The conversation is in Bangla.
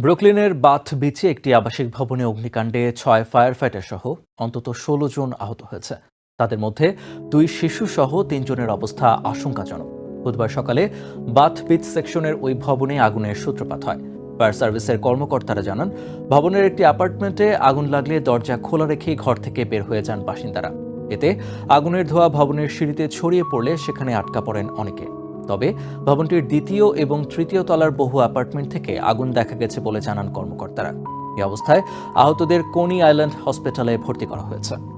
ব্রুকলিনের বাথ বিচে একটি আবাসিক ভবনে অগ্নিকাণ্ডে ছয় ফায়ার ফাইটার সহ অন্তত ষোলো জন আহত হয়েছে। তাদের মধ্যে দুই শিশু সহ তিনজনের অবস্থা আশঙ্কাজনক। বুধবার সকালে বাথ বিচ সেকশনের ওই ভবনে আগুনের সূত্রপাত হয়। ফায়ার সার্ভিসের কর্মকর্তারা জানান, ভবনের একটি অ্যাপার্টমেন্টে আগুন লাগলে দরজা খোলা রেখেই ঘর থেকে বের হয়ে যান বাসিন্দারা। এতে আগুনের ধোঁয়া ভবনের সিঁড়িতে ছড়িয়ে পড়লে সেখানে আটকা পড়েন অনেকে। তবে ভবনটির দ্বিতীয় এবং তৃতীয় তলার বহু অ্যাপার্টমেন্ট থেকে আগুন দেখা গেছে বলে জানান কর্মকর্তারা। এই অবস্থায় আহতদের কোনি আইল্যান্ড হসপিটালে ভর্তি করা হয়েছে।